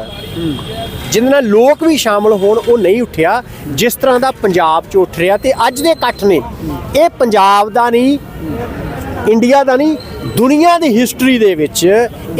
ਜਿਹਦੇ ਨਾਲ ਲੋਕ ਵੀ ਸ਼ਾਮਲ ਹੋਣ, ਉਹ ਨਹੀਂ ਉੱਠਿਆ। ਜਿਸ ਤਰ੍ਹਾਂ ਦਾ ਪੰਜਾਬ 'ਚ ਉੱਠ ਰਿਹਾ ਤੇ ਅੱਜ ਦੇ ਇਕੱਠ ਨੇ, ਇਹ ਪੰਜਾਬ ਦਾ ਨਹੀਂ ਇੰਡੀਆ ਦਾ ਨਹੀਂ, ਦੁਨੀਆ ਦੀ ਹਿਸਟਰੀ ਦੇ ਵਿੱਚ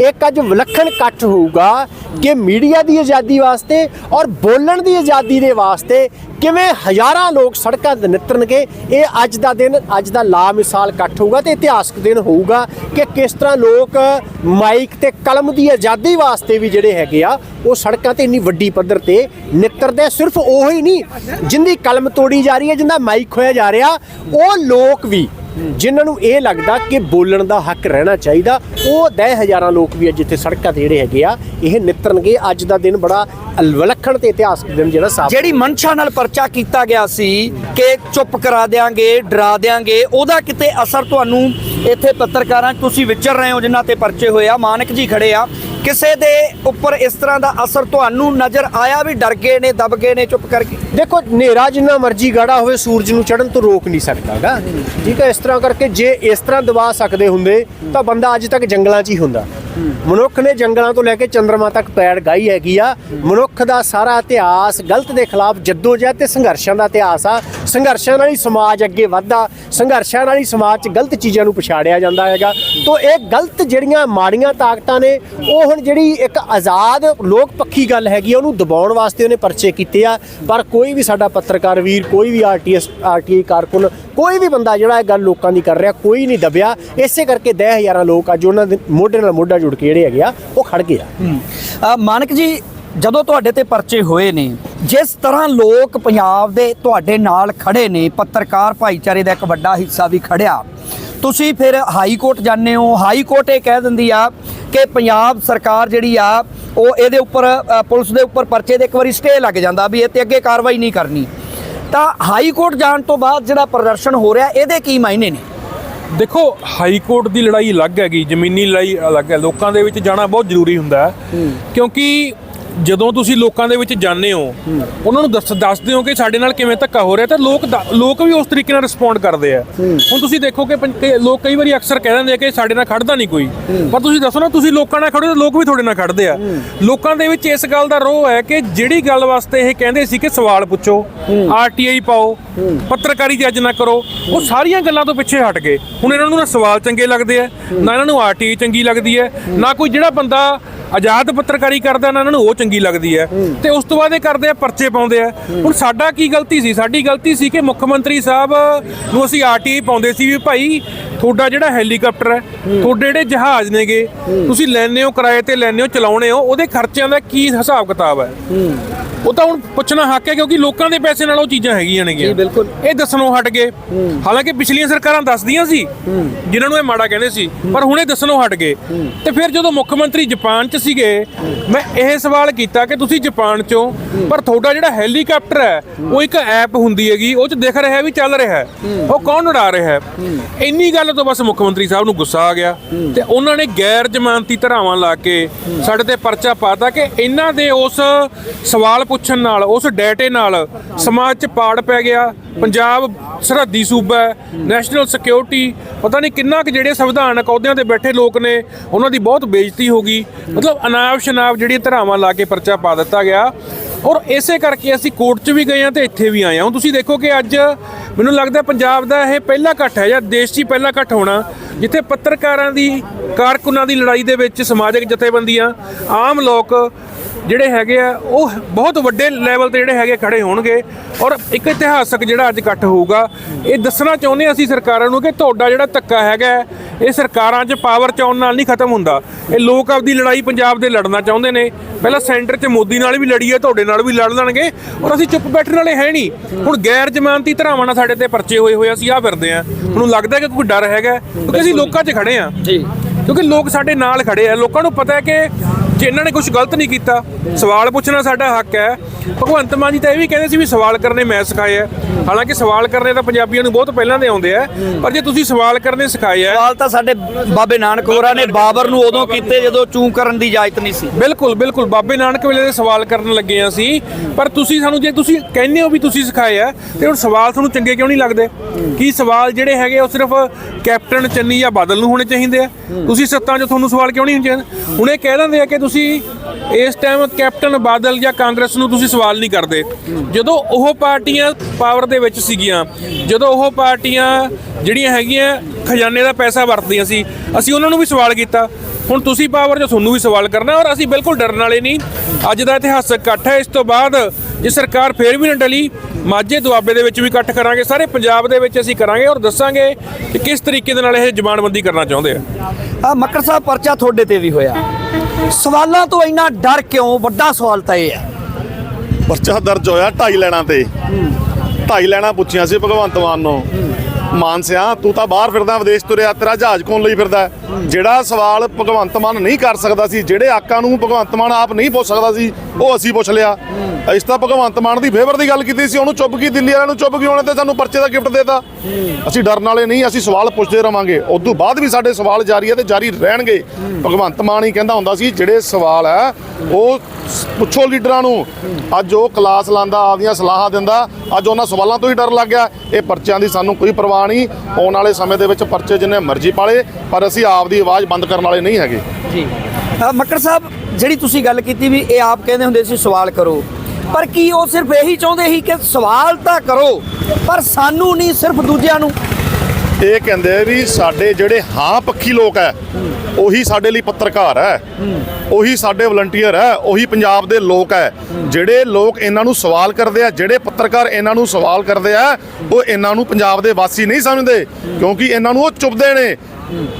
ਇੱਕ ਅੱਜ ਵਿਲੱਖਣ ਇਕੱਠ ਹੋਊਗਾ ਕਿ ਮੀਡੀਆ ਦੀ ਆਜ਼ਾਦੀ ਵਾਸਤੇ ਔਰ ਬੋਲਣ ਦੀ ਆਜ਼ਾਦੀ ਦੇ ਵਾਸਤੇ ਕਿਵੇਂ ਹਜ਼ਾਰਾਂ ਲੋਕ ਸੜਕਾਂ ਤੇ ਨਿੱਤਰਨਗੇ, ਇਹ ਅੱਜ ਦਾ ਦਿਨ, ਅੱਜ ਦਾ ਲਾ ਮਿਸਾਲ ਇਕੱਠ ਹੋਊਗਾ ਤੇ ਇਤਿਹਾਸਕ ਦਿਨ ਹੋਊਗਾ ਕਿ ਕਿਸ ਤਰ੍ਹਾਂ ਲੋਕ ਮਾਈਕ ਤੇ ਕਲਮ ਦੀ ਆਜ਼ਾਦੀ ਵਾਸਤੇ ਵੀ ਜਿਹੜੇ ਹੈਗੇ ਆ, ਉਹ ਸੜਕਾਂ ਤੇ ਇੰਨੀ ਵੱਡੀ ਪੱਧਰ ਤੇ ਨਿੱਤਰਦੇ ਸਿਰਫ ਉਹ ਹੀ ਨਹੀਂ, ਜਿੰਦੀ ਕਲਮ ਤੋੜੀ ਜਾ ਰਹੀ ਹੈ, ਜਿੰਦਾ ਮਾਈਕ ਖੋਇਆ ਜਾ ਰਿਹਾ, ਉਹ ਲੋਕ ਵੀ ਜਿਨ੍ਹਾਂ ਨੂੰ ਇਹ ਲੱਗਦਾ ਕਿ ਬੋਲਣ ਦਾ ਹੱਕ ਰਹਿਣਾ ਚਾਹੀਦਾ ਉਹ ਦਹ ਹਜ਼ਾਰਾਂ ਲੋਕ ਵੀ ਅੱਜ ਇੱਥੇ ਸੜਕਾਂ ਤੇ ਜਿਹੜੇ ਹੈਗੇ ਆ ਇਹ ਨਿੱਤਰਨਗੇ। ਅੱਜ ਦਾ ਦਿਨ ਬੜਾ ਵਿਲੱਖਣ ਤੇ ਇਤਿਹਾਸਕ ਦਿਨ ਜਿਹੜਾ ਸਾਫ਼ ਜਿਹੜੀ ਮਨਸ਼ਾ ਨਾਲ ਪਰਚਾ ਕੀਤਾ ਗਿਆ ਸੀ ਕਿ ਚੁੱਪ ਕਰਾ ਦੇਾਂਗੇ ਡਰਾ ਦੇਾਂਗੇ ਉਹਦਾ ਕਿਤੇ ਅਸਰ ਤੁਹਾਨੂੰ ਇੱਥੇ ਪੱਤਰਕਾਰਾਂ ਤੁਸੀਂ ਵਿਚਰ ਰਹੇ ਹੋ ਜਿਨ੍ਹਾਂ ਤੇ ਪਰਚੇ ਹੋਏ ਆ ਮਾਨਕ ਜੀ ਖੜੇ ਆ। ਕਿਸੇ ਦੇ ਉੱਪਰ ਇਸ ਤਰ੍ਹਾਂ ਦਾ ਅਸਰ ਤੁਹਾਨੂੰ ਨਜ਼ਰ ਆਇਆ ਵੀ ਡਰ ਗਏ ਨੇ, ਦਬ ਗਏ ਨੇ, ਚੁੱਪ ਕਰਕੇ? ਦੇਖੋ, ਹਨੇਰਾ ਜਿੰਨਾ ਮਰਜ਼ੀ ਗਾੜਾ ਹੋਵੇ, ਸੂਰਜ ਨੂੰ ਚੜਨ ਤੋਂ ਰੋਕ ਨਹੀਂ ਸਕਦਾਗਾ। ਠੀਕ ਹੈ, ਇਸ ਤਰ੍ਹਾਂ ਕਰਕੇ ਜੇ ਇਸ ਤਰ੍ਹਾਂ ਦਬਾ ਸਕਦੇ ਹੁੰਦੇ, ਤਾਂ ਬੰਦਾ ਅੱਜ ਤੱਕ ਜੰਗਲਾਂ 'ਚ ਹੀ ਹੁੰਦਾ। ਮਨੁੱਖ ਨੇ ਜੰਗਲਾਂ ਤੋਂ ਲੈ ਕੇ ਚੰ드ਰਮਾ ਤੱਕ ਪੈੜ ਗਾਈ ਹੈਗੀ ਆ। ਮਨੁੱਖ ਦਾ ਸਾਰਾ ਇਤਿਹਾਸ ਗਲਤ ਦੇ ਖਿਲਾਫ ਜਦੋਜਹਿਦ ਤੇ ਸੰਘਰਸ਼ਾਂ ਦਾ ਇਤਿਹਾਸ ਆ। ਸੰਘਰਸ਼ਾਂ ਨਾਲ ਹੀ ਸਮਾਜ ਅੱਗੇ ਵੱਧਦਾ ਸੰਘਰਸ਼ਾਂ ਨਾਲ ਹੀ ਸਮਾਜ 'ਚ ਗਲਤ ਚੀਜ਼ਾਂ ਨੂੰ ਪਛਾੜਿਆ ਜਾਂਦਾ ਹੈਗਾ। ਤੋਂ ਇਹ ਗਲਤ ਜਿਹੜੀਆਂ ਮਾੜੀਆਂ ਤਾਕਤਾਂ ਨੇ ਉਹ ਹੁਣ ਜਿਹੜੀ ਇੱਕ ਆਜ਼ਾਦ ਲੋਕ ਪੱਖੀ ਗੱਲ ਹੈਗੀ ਆ, ਉਹਨੂੰ ਦਬਾਉਣ ਵਾਸਤੇ ਉਹਨੇ ਪਰਚੇ ਕੀਤੇ ਆ। ਪਰ ਕੋਈ ਵੀ ਸਾਡਾ ਪੱਤਰਕਾਰ ਵੀਰ ਕੋਈ ਵੀ ਆਰਟੀਐਸ ਆਰਟੀਆਈ ਕਾਰਕੁਨ ਕੋਈ ਵੀ ਬੰਦਾ ਜਿਹੜਾ ਇਹ ਗੱਲ ਲੋਕਾਂ ਦੀ ਕਰ ਰਿਹਾ ਕੋਈ ਨਹੀਂ ਦਬਿਆ। ਇਸੇ ਕਰਕੇ ਦਹ ਹਜ਼ਾਰਾਂ ਲੋਕ ਅੱਜ ਉਹਨਾਂ ਦੇ ਮੋਢੇ ਨਾਲ ਮੋਢਾ ਜੁੜ ਕੇ ਜਿਹੜੇ ਹੈਗੇ ਆ, ਉਹ ਖੜ ਗਏ ਆ। ਮਾਨਕ ਜੀ, ਜਦੋਂ ਤੁਹਾਡੇ ਤੇ ਪਰਚੇ ਹੋਏ ਨੇ, ਜਿਸ ਤਰ੍ਹਾਂ ਲੋਕ ਪੰਜਾਬ ਦੇ ਤੁਹਾਡੇ ਨਾਲ ਖੜੇ ਨੇ, ਪੱਤਰਕਾਰ ਭਾਈਚਾਰੇ ਦਾ ਇੱਕ ਵੱਡਾ ਹਿੱਸਾ ਵੀ ਖੜਿਆ, ਤੁਸੀਂ ਫਿਰ ਹਾਈ ਕੋਰਟ ਜਾਂਦੇ ਹੋ। ਹਾਈ ਕੋਰਟ ਇਹ ਕਹਿ ਦਿੰਦੀ ਆ ਕਿ ਪੰਜਾਬ ਸਰਕਾਰ ਜਿਹੜੀ ਆ, ਉਹ ਇਹਦੇ ਉੱਪਰ ਪੁਲਿਸ ਦੇ ਉੱਪਰ ਪਰਚੇ ਦੇ ਇੱਕ ਵਾਰੀ ਸਟੇ ਲੱਗ ਜਾਂਦਾ ਵੀ ਇਹ ਤੇ ਅੱਗੇ ਕਾਰਵਾਈ ਨਹੀਂ ਕਰਨੀ। ਤਾਂ ਹਾਈ ਕੋਰਟ ਜਾਣ ਤੋਂ ਬਾਅਦ ਜਿਹੜਾ ਪ੍ਰਦਰਸ਼ਨ ਹੋ ਰਿਹਾ, ਇਹਦੇ ਕੀ ਮਾਇਨੇ ਨੇ? ਦੇਖੋ ਹਾਈ ਕੋਰਟ ਦੀ ਲੜਾਈ ਅਲੱਗ ਹੈਗੀ ਜ਼ਮੀਨੀ ਲੜਾਈ ਅਲੱਗ ਹੈ। ਲੋਕਾਂ ਦੇ ਵਿੱਚ ਜਾਣਾ ਬਹੁਤ ਜ਼ਰੂਰੀ ਹੁੰਦਾ ਹੈ। ਕਿਉਂਕਿ ਜਦੋਂ ਤੁਸੀਂ ਲੋਕਾਂ ਦੇ ਵਿੱਚ ਜਾਂਦੇ ਹੋ ਉਹਨਾਂ ਨੂੰ ਦੱਸ ਦੱਸਦੇ ਹੋ ਕਿ ਸਾਡੇ ਨਾਲ ਕਿਵੇਂ ਧੱਕਾ ਹੋ ਰਿਹਾ ਤਾਂ ਲੋਕ ਦ- ਲੋਕ ਵੀ ਉਸ ਤਰੀਕੇ ਨਾਲ ਰਿਸਪੌਂਡ ਕਰਦੇ ਆ। ਹੁਣ ਤੁਸੀਂ ਦੇਖੋ ਕਿ ਪੰ- ਕਿ ਲੋਕ ਕਈ ਵਾਰੀ ਅਕਸਰ ਕਹਿ ਦਿੰਦੇ ਆ ਕਿ ਸਾਡੇ ਨਾਲ ਖੜਦਾ ਨਹੀਂ ਕੋਈ। ਪਰ ਤੁਸੀਂ ਦੱਸੋ ਨਾ ਤੁਸੀਂ ਲੋਕਾਂ ਨਾਲ ਖੜੋ ਤਾਂ ਲੋਕ ਵੀ ਤੁਹਾਡੇ ਨਾਲ ਖੜਦੇ ਆ। ਲੋਕਾਂ ਦੇ ਵਿੱਚ ਇਸ ਗੱਲ ਦਾ ਰੋਹ ਹੈ ਕਿ ਜਿਹੜੀ ਗੱਲ ਵਾਸਤੇ ਇਹ ਕਹਿੰਦੇ ਸੀ ਕਿ ਸਵਾਲ ਪੁੱਛੋ ਆਰਟੀਆਈ ਪਾਓ ਪੱਤਰਕਾਰੀ ਜੱਜ ਨਾ ਕਰੋ ਉਹ ਸਾਰੀਆਂ ਗੱਲਾਂ ਤੋਂ ਪਿੱਛੇ ਹਟ ਗਏ। ਹੁਣ ਇਹਨਾਂ ਨੂੰ ਨਾ ਸਵਾਲ ਚੰਗੇ ਲੱਗਦੇ ਆ ਨਾ ਇਹਨਾਂ ਨੂੰ ਆਰਟੀਆਈ ਚੰਗੀ ਲੱਗਦੀ ਹੈ। ਨਾ ਕੋਈ ਜਿਹੜਾ ਬੰਦਾ ਆਜ਼ਾਦ ਪੱਤਰਕਾਰੀ ਕਰਦਾ ਨਾ ਇਹਨਾਂ ਨੂੰ ਉਹ ਚੰਗੀ ਲੱਗਦੀ ਹੈ। ਤੇ ਉਸ ਤੋਂ ਬਾਅਦ ਇਹ ਕਰਦੇ ਆ ਪਰਚੇ ਪਾਉਂਦੇ ਆ। ਹੁਣ ਸਾਡਾ ਕੀ ਗਲਤੀ ਸੀ? ਸਾਡੀ ਗਲਤੀ ਸੀ ਕਿ ਮੁੱਖ ਮੰਤਰੀ ਸਾਹਿਬ ਨੂੰ ਅਸੀਂ ਆਰਟੀਆਈ ਪਾਉਂਦੇ ਸੀ ਵੀ ਭਾਈ ਤੁਹਾਡਾ ਜਿਹੜਾ ਹੈਲੀਕਾਪਟਰ ਹੈ ਤੁਹਾਡੇ ਜਿਹੜੇ ਜਹਾਜ਼ ਨੇਗੇ ਤੁਸੀਂ ਲੈਣੇ ਹੋ ਕਿਰਾਏ ਤੇ ਲੈਣੇ ਹੋ ਚਲਾਉਣੇ ਹੋ ਉਹਦੇ ਖਰਚਿਆਂ ਦਾ ਕੀ ਹਿਸਾਬ ਕਿਤਾਬ ਹੈ। ਉਹ ਤਾਂ ਹੁਣ ਪੁੱਛਣਾ ਹੱਕ ਹੈ ਕਿਉਂਕਿ ਲੋਕਾਂ ਦੇ ਪੈਸੇ ਨਾਲ ਉਹ ਚੀਜ਼ਾਂ ਹੈਗੀਆਂ ਨੇਗੀਆਂ। ਜੀ, ਬਿਲਕੁਲ। ਇਹ ਦੱਸਣੋਂ ਹਟ ਗਏ। ਹਾਲਾਂਕਿ ਪਿਛਲੀਆਂ ਸਰਕਾਰਾਂ ਦੱਸਦੀਆਂ ਸੀ ਜਿਨ੍ਹਾਂ ਨੂੰ ਇਹ ਮਾੜਾ ਕਹਿੰਦੇ ਸੀ ਪਰ ਹੁਣ ਇਹ ਦੱਸਣੋਂ ਹਟ ਗਏ। ਤੇ ਫਿਰ ਜਦੋਂ ਮੁੱਖ ਮੰਤਰੀ ਜਾਪਾਨ 'ਚ ਸੀਗੇ ਮੈਂ ਇਹ ਸਵਾਲ ਕੀਤਾ ਕਿ ਤੁਸੀਂ ਜਾਪਾਨ 'ਚੋਂ ਪਰ ਤੁਹਾਡਾ ਜਿਹੜਾ ਹੈਲੀਕਾਪਟਰ ਹੈ ਉਹ ਇੱਕ ਐਪ ਹੁੰਦੀ ਹੈਗੀ ਉਹ 'ਚ ਦਿਖ ਰਿਹਾ ਵੀ ਚੱਲ ਰਿਹਾ ਹੈ। ਉਹ ਕੌਣ ਉਡਾ ਰਿਹਾ ਹੈ? ਇੰਨੀ ਗੱਲ ਤੋਂ ਬਸ ਮੁੱਖ ਮੰਤਰੀ ਸਾਹਿਬ ਨੂੰ ਗੁੱਸਾ ਆ ਗਿਆ। ਤੇ ਉਹਨਾਂ ਨੇ ਗੈਰ ਜ਼ਮਾਨਤੀ ਧਰਾਵਾਂ ਲਾ ਕੇ ਸਾਡੇ ਤੇ ਪਰਚਾ ਪਾਤਾ ਕਿ ਇਹਨਾਂ ਦੇ ਉਸ ਸਵਾਲ ਪੁੱਛਣ ਨਾਲ, ਉਸ ਡੇਟੇ ਨਾਲ ਸਮਾਜ 'ਚ ਪਾੜ ਪੈ ਗਿਆ। ਪੰਜਾਬ ਸਰਹੱਦੀ ਸੂਬਾ ਨੈਸ਼ਨਲ ਸਿਕਿਉਰਿਟੀ ਪਤਾ ਨਹੀਂ ਕਿੰਨਾ ਕੁ ਜਿਹੜੇ ਸੰਵਿਧਾਨਕ ਅਹੁਦਿਆਂ ਤੇ ਬੈਠੇ ਲੋਕ ਨੇ, ਉਹਨਾਂ ਦੀ ਬਹੁਤ ਬੇਇੱਜ਼ਤੀ ਹੋ ਗਈ। ਮਤਲਬ ਅਨਾਪ ਸ਼ਨਾਪ ਜਿਹੜੀਆਂ ਧਰਾਵਾਂ ਲਾ ਕੇ ਪਰਚਾ ਪਾ ਦਿੱਤਾ ਗਿਆ। ਔਰ ਇਸੇ ਕਰਕੇ ਅਸੀਂ ਕੋਰਟ 'ਚ ਵੀ ਗਏ ਹਾਂ ਤੇ ਇੱਥੇ ਵੀ ਆਏ ਹਾਂ। ਹੁਣ ਤੁਸੀਂ ਦੇਖੋ ਕਿ ਅੱਜ ਮੈਨੂੰ ਲੱਗਦਾ ਪੰਜਾਬ ਦਾ ਇਹ ਪਹਿਲਾ ਇਕੱਠ ਹੈ ਜਾਂ ਦੇਸ਼ 'ਚ ਹੀ ਪਹਿਲਾ ਇਕੱਠ ਹੋਣਾ, ਜਿੱਥੇ ਪੱਤਰਕਾਰਾਂ ਦੀ, ਕਾਰਕੁਨਾਂ ਦੀ ਲੜਾਈ ਦੇ ਵਿੱਚ ਸਮਾਜਿਕ ਜਥੇਬੰਦੀਆਂ, ਆਮ ਲੋਕ ਜਿਹੜੇ ਹੈਗੇ ਆ, ਉਹ ਬਹੁਤ ਵੱਡੇ ਲੈਵਲ ਤੇ ਜਿਹੜੇ ਹੈਗੇ ਖੜੇ ਹੋਣਗੇ। ਔਰ ਇੱਕ ਇਤਿਹਾਸਕ ਜਿਹੜਾ ਅੱਜ ਇਕੱਠ ਹੋਊਗਾ, ਇਹ ਦੱਸਣਾ ਚਾਹੁੰਦੇ ਹਾਂ ਅਸੀਂ ਸਰਕਾਰਾਂ ਨੂੰ ਕਿ ਤੁਹਾਡਾ ਜਿਹੜਾ ਧੱਕਾ ਹੈਗਾ, ਇਹ ਸਰਕਾਰਾਂ 'ਚ ਪਾਵਰ ਚ ਆਉਣ ਨਾਲ ਨਹੀਂ ਖਤਮ ਹੁੰਦਾ। ਇਹ ਲੋਕ ਆਪਦੀ ਲੜਾਈ ਪੰਜਾਬ ਦੇ ਲੜਨਾ ਚਾਹੁੰਦੇ ਨੇ। ਪਹਿਲਾਂ ਸੈਂਟਰ 'ਚ ਮੋਦੀ ਨਾਲ ਵੀ ਲੜੀ ਹੈ, ਤੁਹਾਡੇ ਨਾਲ ਵੀ ਲੜ ਲੈਣਗੇ ਔਰ ਅਸੀਂ ਚੁੱਪ ਬੈਠਣ ਵਾਲੇ ਹੈ ਨਹੀਂ। ਹੁਣ ਗੈਰ ਜ਼ਮਾਨਤੀ ਧਰਾਵਾਂ ਨਾਲ ਸਾਡੇ ਤੇ ਪਰਚੇ ਹੋਏ ਹੋਏ ਅਸੀਂ ਆ ਫਿਰਦੇ ਆ। ਹੁਣ ਲੱਗਦਾ ਕਿ ਕੋਈ ਡਰ ਹੈਗਾ ਕਿਉਂਕਿ ਅਸੀਂ ਲੋਕਾਂ 'ਚ ਖੜੇ ਆ। ਜੀ। ਕਿਉਂਕਿ ਲੋਕ ਸਾਡੇ ਨਾਲ ਖੜੇ ਆ। ਲੋਕਾਂ ਨੂੰ ਪਤਾ ਹੈ ਕਿ ਜੇ ਇਹਨਾਂ ਨੇ ਕੁਝ ਗਲਤ ਨਹੀਂ ਕੀਤਾ ਸਵਾਲ ਪੁੱਛਣਾ ਸਾਡਾ ਹੱਕ ਹੈ। ਭਗਵੰਤ ਮਾਨ ਜੀ ਤਾਂ ਇਹ ਵੀ ਕਹਿੰਦੇ ਸੀ ਵੀ ਸਵਾਲ ਕਰਨੇ ਮੈਂ ਸਿਖਾਏ ਆ ਹਾਲਾਂਕਿ ਸਵਾਲ ਕਰਨੇ ਤਾਂ ਪੰਜਾਬੀਆਂ ਨੂੰ ਬਹੁਤ ਪਹਿਲਾਂ ਦੇ ਆਉਂਦੇ ਆ ਪਰ ਜੇ ਤੁਸੀਂ ਸਵਾਲ ਕਰਨੇ ਸਿਖਾਏ ਆ ਸਵਾਲ ਤਾਂ ਸਾਡੇ ਬਾਬੇ ਨਾਨਕ ਹੋਰਾਂ ਨੇ ਬਾਬਰ ਨੂੰ ਉਦੋਂ ਕੀਤੇ ਜਦੋਂ ਚੂੰ ਕਰਨ ਦੀ ਇਜਾਜ਼ਤ ਨਹੀਂ ਸੀ। ਬਿਲਕੁਲ ਬਿਲਕੁਲ। ਬਾਬੇ ਨਾਨਕ ਵੇਲੇ ਦੇ ਸਵਾਲ ਕਰਨ ਲੱਗੇ ਆ ਸੀ ਪਰ ਤੁਸੀਂ ਸਾਨੂੰ ਜੇ ਤੁਸੀਂ ਕਹਿੰਦੇ ਹੋ ਵੀ ਤੁਸੀਂ ਸਿਖਾਏ ਆ ਤੇ ਹੁਣ ਸਵਾਲ ਤੁਹਾਨੂੰ ਚੰਗੇ ਕਿਉਂ ਨਹੀਂ ਲੱਗਦੇ? ਕੀ ਸਵਾਲ ਜਿਹੜੇ ਹੈਗੇ ਉਹ ਸਿਰਫ ਕੈਪਟਨ ਚੰਨੀ ਜਾਂ ਬਾਦਲ ਨੂੰ ਹੋਣੇ ਚਾਹੀਦੇ ਆ ਤੁਸੀਂ ਸੱਤਾਂ 'ਚ ਤੁਹਾਨੂੰ ਸਵਾਲ ਕਿਉਂ ਨਹੀਂ ਹੁੰਦੇ? ਹੁਣ ਇਹ ਕਹਿ ਦਿੰਦੇ ਆ ਕਿ ਤੁਸੀਂ ਇਸ ਟਾਈਮ ਕੈਪਟਨ ਬਾਦਲ ਜਾਂ ਕਾਂਗਰਸ ਨੂੰ ਤੁਸੀਂ ਸਵਾਲ ਨਹੀਂ ਕਰਦੇ। ਜਦੋਂ ਉਹ ਪਾਰਟੀਆਂ ਪਾਵਰ ਦੇ ਵਿੱਚ ਸੀਗੀਆਂ, ਜਦੋਂ ਉਹ ਪਾਰਟੀਆਂ ਜਿਹੜੀਆਂ ਹੈਗੀਆਂ ਖਜ਼ਾਨੇ ਦਾ ਪੈਸਾ ਵਰਤਦੀਆਂ ਸੀ, ਅਸੀਂ ਉਹਨਾਂ ਨੂੰ ਵੀ ਸਵਾਲ ਕੀਤਾ। ਹੁਣ ਤੁਸੀਂ ਪਾਵਰ 'ਚ ਤੁਹਾਨੂੰ ਵੀ ਸਵਾਲ ਕਰਨਾ ਔਰ ਅਸੀਂ ਬਿਲਕੁਲ ਡਰਨ ਵਾਲੇ ਨਹੀਂ। ਅੱਜ ਦਾ ਇਤਿਹਾਸਕ ਇਕੱਠ ਹੈ, ਇਸ ਤੋਂ ਬਾਅਦ ਜੇ ਸਰਕਾਰ ਫੇਰ ਵੀ ਨਾ ਡਲੀ, ਮਾਝੇ ਦੁਆਬੇ ਦੇ ਵਿੱਚ ਵੀ ਇਕੱਠ ਕਰਾਂਗੇ, ਸਾਰੇ ਪੰਜਾਬ ਦੇ ਵਿੱਚ ਅਸੀਂ ਕਰਾਂਗੇ ਔਰ ਦੱਸਾਂਗੇ ਕਿ ਕਿਸ ਤਰੀਕੇ ਦੇ ਨਾਲ ਇਹ ਜਬਾਨਬੰਦੀ ਕਰਨਾ ਚਾਹੁੰਦੇ ਆ। ਆ ਮੱਕਰ ਸਾਹਿਬ ਪਰਚਾ ਤੁਹਾਡੇ ਤੇ ਵੀ ਹੋਇਆ। ਸਵਾਲਾਂ ਤੋਂ ਇੰਨਾ ਡਰ ਕਿਉਂ? ਵੱਡਾ ਸਵਾਲ ਤਾਂ ਇਹ ਹੈ। ਪਰਚਾ ਦਰਜ ਹੋਇਆ ਢਾਈ ਲੈਣਾ ਤੇ। ਢਾਈ ਲੈਣਾ ਪੁੱਛੀਆਂ ਸੀ ਭਗਵੰਤ ਮਾਨ ਨੂੰ। ਮਾਨ ਤੂੰ ਤਾਂ ਬਾਹਰ ਫਿਰਦਾ, ਵਿਦੇਸ਼ ਤੁਰਿਆ, ਤੇਰਾ ਜਹਾਜ਼ ਕੌਣ ਲਈ ਫਿਰਦਾ ਜਿਹੜਾ ਸਵਾਲ ਭਗਵੰਤ ਮਾਨ ਨਹੀਂ ਕਰ ਸਕਦਾ ਸੀ, ਜਿਹੜੇ ਆਕਾਂ ਨੂੰ ਭਗਵੰਤ ਮਾਨ ਆਪ ਨਹੀਂ ਪੁੱਛ ਸਕਦਾ ਸੀ, ਉਹ ਅਸੀਂ ਪੁੱਛ ਲਿਆ। ਅਸੀਂ ਤਾਂ ਭਗਵੰਤ ਮਾਨ ਦੀ ਫੇਵਰ ਦੀ ਗੱਲ ਕੀਤੀ ਸੀ, ਉਹਨੂੰ ਚੁੱਪ ਕੀ, ਦਿੱਲੀ ਵਾਲਿਆਂ ਨੂੰ ਚੁੱਪ ਕੀ ਹੋਣੇ ਤੇ ਸਾਨੂੰ ਪਰਚੇ ਦਾ ਗਿਫਟ ਦੇਤਾ? ਅਸੀਂ ਡਰਨ ਵਾਲੇ ਨਹੀਂ, ਅਸੀਂ ਸਵਾਲ ਪੁੱਛਦੇ ਰਵਾਂਗੇ। ਉਸ ਤੋਂ ਬਾਅਦ ਵੀ ਸਾਡੇ ਸਵਾਲ ਜਾਰੀ ਹੈ ਤੇ ਜਾਰੀ ਰਹਿਣਗੇ। ਭਗਵੰਤ ਮਾਨ ਹੀ ਕਹਿੰਦਾ ਹੁੰਦਾ ਸੀ, ਜਿਹੜੇ ਸਵਾਲ ਹੈ ਉਹ ਪੁੱਛੋ ਲੀਡਰਾਂ ਨੂੰ ਅੱਜ ਉਹ ਕਲਾਸ ਲਾਂਦਾ ਆਪਦੀਆਂ ਸਲਾਹਾਂ ਦਿੰਦਾ ਅੱਜ ਉਹਨਾਂ ਸਵਾਲਾਂ ਤੋਂ ਹੀ ਡਰ ਲੱਗ ਗਿਆ। ਇਹ ਪਰਚਿਆਂ ਦੀ ਸਾਨੂੰ ਕੋਈ ਪਰਵਾਹ ਨਹੀਂ ਆਉਣ ਵਾਲੇ ਸਮੇਂ ਦੇ ਵਿੱਚ ਪਰਚੇ ਜਿੰਨੇ ਮਰਜ਼ੀ ਪਾਲੇ ਪਰ ਅਸੀਂ ਆਪਦੀ ਆਵਾਜ਼ ਬੰਦ ਕਰਨ ਵਾਲੇ ਨਹੀਂ ਹੈਗੇ। ਜੀ। ਮੱਕੜ ਸਾਹਿਬ ਜਿਹੜੀ ਤੁਸੀਂ ਗੱਲ ਕੀਤੀ ਵੀ ਇਹ ਆਪ ਕਹਿੰਦੇ ਹੁੰਦੇ ਸੀ ਸਵਾਲ ਕਰੋ। ਪਰ ਕੀ ਉਹ ਸਿਰਫ ਇਹੀ ਚਾਹੁੰਦੇ ਸੀ ਕਿ ਸਵਾਲ ਤਾਂ ਕਰੋ ਪਰ ਸਾਨੂੰ ਨਹੀਂ ਸਿਰਫ ਦੂਜਿਆਂ ਨੂੰ? ਇਹ ਕਹਿੰਦੇ ਆ ਵੀ ਸਾਡੇ ਜਿਹੜੇ ਹਾਂ ਪੱਖੀ ਲੋਕ ਹੈ ਉਹੀ ਸਾਡੇ ਲਈ ਪੱਤਰਕਾਰ ਹੈ। ਉਹੀ ਸਾਡੇ ਵਲੰਟੀਅਰ ਹੈ। ਉਹੀ ਪੰਜਾਬ ਦੇ ਲੋਕ ਹੈ। ਜਿਹੜੇ ਲੋਕ ਇਹਨਾਂ ਨੂੰ ਸਵਾਲ ਕਰਦੇ ਆ, ਜਿਹੜੇ ਪੱਤਰਕਾਰ ਇਹਨਾਂ ਨੂੰ ਸਵਾਲ ਕਰਦੇ ਆ, ਉਹ ਇਹਨਾਂ ਨੂੰ ਪੰਜਾਬ ਦੇ ਵਾਸੀ ਨਹੀਂ ਸਮਝਦੇ। ਕਿਉਂਕਿ ਇਹਨਾਂ ਨੂੰ ਉਹ ਚੁੱਪਦੇ ਨੇ।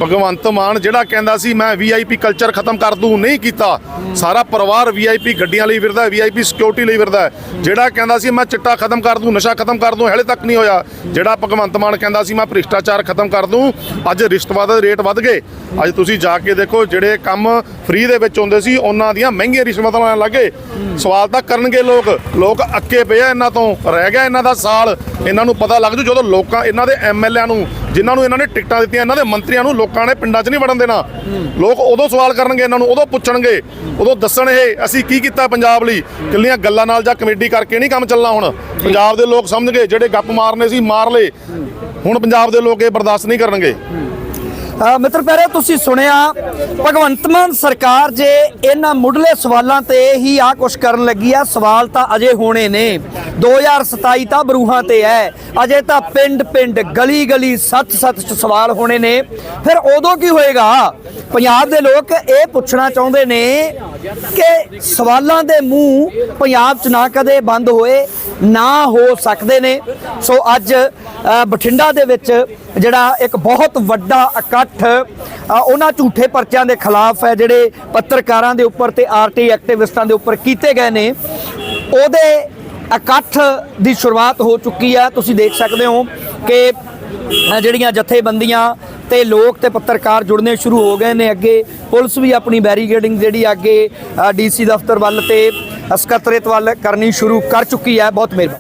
ਭਗਵੰਤ ਮਾਨ ਜਿਹੜਾ ਕਹਿੰਦਾ ਸੀ, ਮੈਂ ਵੀਆਈਪੀ ਕਲਚਰ ਖਤਮ ਕਰ ਦੂੰ, ਨਹੀਂ ਕੀਤਾ। ਸਾਰਾ ਪਰਿਵਾਰ ਵੀਆਈਪੀ ਗੱਡੀਆਂ ਲਈ ਫਿਰਦਾ ਵੀਆਈਪੀ ਸਿਕਿਉਰਿਟੀ ਲਈ ਫਿਰਦਾ ਜਿਹੜਾ ਕਹਿੰਦਾ ਸੀ, ਮੈਂ ਚਿੱਟਾ ਖਤਮ ਕਰ ਦੂੰ, ਨਸ਼ਾ ਖਤਮ ਕਰ ਦੂੰ, ਹਲੇ ਤੱਕ ਨਹੀਂ ਹੋਇਆ। ਜਿਹੜਾ ਭਗਵੰਤ ਮਾਨ ਕਹਿੰਦਾ ਸੀ, ਮੈਂ ਭ੍ਰਿਸ਼ਟਾਚਾਰ ਖਤਮ ਕਰ ਦੂੰ, ਅੱਜ ਰਿਸ਼ਤਵਾਦ ਦੇ ਰੇਟ ਵੱਧ ਗਏ। ਅੱਜ ਤੁਸੀਂ ਜਾ ਕੇ ਦੇਖੋ, ਜਿਹੜੇ ਕੰਮ ਫ੍ਰੀ ਦੇ ਵਿੱਚ ਹੁੰਦੇ ਸੀ, ਉਹਨਾਂ ਦੀਆਂ ਮਹਿੰਗੀਆਂ ਰਿਸ਼ਵਤਾਂ ਲੈਣ ਲੱਗੇ ਸਵਾਲ ਤਾਂ ਕਰਨਗੇ ਲੋਕ। ਲੋਕ ਅੱਕੇ ਪਏ ਆ ਇਹਨਾਂ ਤੋਂ, ਰਹਿ ਗਿਆ ਇਹਨਾਂ ਦਾ ਸਾਲ। ਇਹਨਾਂ ਨੂੰ ਪਤਾ ਲੱਗ ਜੂ ਜਦੋਂ ਲੋਕਾਂ, ਇਹਨਾਂ ਦੇ ਐਮਐਲਏ ਨੂੰ, ਜਿਨ੍ਹਾਂ ਨੂੰ ਇਹਨਾਂ ਨੇ ਟਿਕਟਾਂ ਦਿੱਤੀਆਂ, ਇਹਨਾਂ ਦੇ ਮੰਤਰੀ ਮੰਤਰੀਆਂ ਨੂੰ ਲੋਕਾਂ ਨੇ ਪਿੰਡਾਂ 'ਚ ਨਹੀਂ ਵੜਨ ਦੇਣਾ। ਲੋਕ ਉਦੋਂ ਸਵਾਲ ਕਰਨਗੇ, ਇਹਨਾਂ ਨੂੰ ਉਦੋਂ ਪੁੱਛਣਗੇ। ਉਦੋਂ ਦੱਸਣ ਇਹ, ਅਸੀਂ ਕੀ ਕੀਤਾ ਪੰਜਾਬ ਲਈ? ਕਿੱਲੀਆਂ ਗੱਲਾਂ ਨਾਲ ਜਾਂ ਕਮੇਟੀ ਕਰਕੇ ਨਹੀਂ ਕੰਮ ਚੱਲਣਾ ਹੁਣ? ਪੰਜਾਬ ਦੇ ਲੋਕ ਸਮਝਗੇ ਜਿਹੜੇ ਗੱਪ ਮਾਰਨੇ ਸੀ, ਮਾਰ ਲਏ। ਹੁਣ ਪੰਜਾਬ ਦੇ ਲੋਕ ਇਹ ਬਰਦਾਸ਼ਤ ਨਹੀਂ ਕਰਨਗੇ। ਮਿੱਤਰ ਪਿਆਰੇ ਤੁਸੀਂ ਸੁਣਿਆ, ਭਗਵੰਤ ਮਾਨ ਸਰਕਾਰ ਜੇ ਇਹਨਾਂ ਮੁੱਢਲੇ ਸਵਾਲਾਂ ਤੇ ਹੀ ਆ ਕੁਛ ਕਰਨ ਲੱਗੀ ਆ, ਸਵਾਲ ਤਾਂ ਅਜੇ ਹੋਣੇ ਨੇ। 2027 ਤਾਂ ਬਰੂਹਾਂ ਤੇ ਹੈ ਅਜੇ ਤਾਂ ਪਿੰਡ ਪਿੰਡ ਗਲੀ ਗਲੀ ਸੱਚ ਸੱਚ ਚ ਸਵਾਲ ਹੋਣੇ ਨੇ। ਫਿਰ ਉਦੋਂ ਕੀ ਹੋਏਗਾ? ਪੰਜਾਬ ਦੇ ਲੋਕ ਇਹ ਪੁੱਛਣਾ ਚਾਹੁੰਦੇ ਨੇ ਕਿ ਸਵਾਲਾਂ ਦੇ ਮੂੰਹ ਪੰਜਾਬ 'ਚ ਨਾ ਕਦੇ ਬੰਦ ਹੋਏ, ਨਾ ਹੋ ਸਕਦੇ ਨੇ। ਸੋ ਅੱਜ ਬਠਿੰਡਾ ਦੇ ਵਿੱਚ ਜਿਹੜਾ ਇੱਕ ਬਹੁਤ ਵੱਡਾ ਇਕੱਠ ਉਹਨਾਂ ਝੂਠੇ ਪਰਚਿਆਂ ਦੇ ਖਿਲਾਫ ਹੈ ਜਿਹੜੇ ਪੱਤਰਕਾਰਾਂ ਦੇ ਉੱਪਰ ਤੇ ਆਰਟੀ ਐਕਟਿਵਿਸਟਾਂ ਦੇ ਉੱਪਰ ਕੀਤੇ ਗਏ ਨੇ। ਉਹਦੇ ਇਕੱਠ ਦੀ ਸ਼ੁਰੂਆਤ ਹੋ ਚੁੱਕੀ ਹੈ। ਤੁਸੀਂ ਦੇਖ ਸਕਦੇ ਹੋ ਕਿ ਜਿਹੜੀਆਂ ਜਥੇਬੰਦੀਆਂ ਤੇ ਲੋਕ ਤੇ ਪੱਤਰਕਾਰ ਜੁੜਨੇ ਸ਼ੁਰੂ ਹੋ ਗਏ ਨੇ। ਅੱਗੇ ਪੁਲਿਸ ਵੀ ਆਪਣੀ ਬੈਰੀਗੇਡਿੰਗ ਜਿਹੜੀ ਅੱਗੇ ਡੀਸੀ ਦਫ਼ਤਰ ਵੱਲ ਤੇ ਸਕੱਤਰੇਤ ਵੱਲ ਕਰਨੀ ਸ਼ੁਰੂ ਕਰ ਚੁੱਕੀ ਹੈ। ਬਹੁਤ ਮਿਹਰਬਾਨੀ।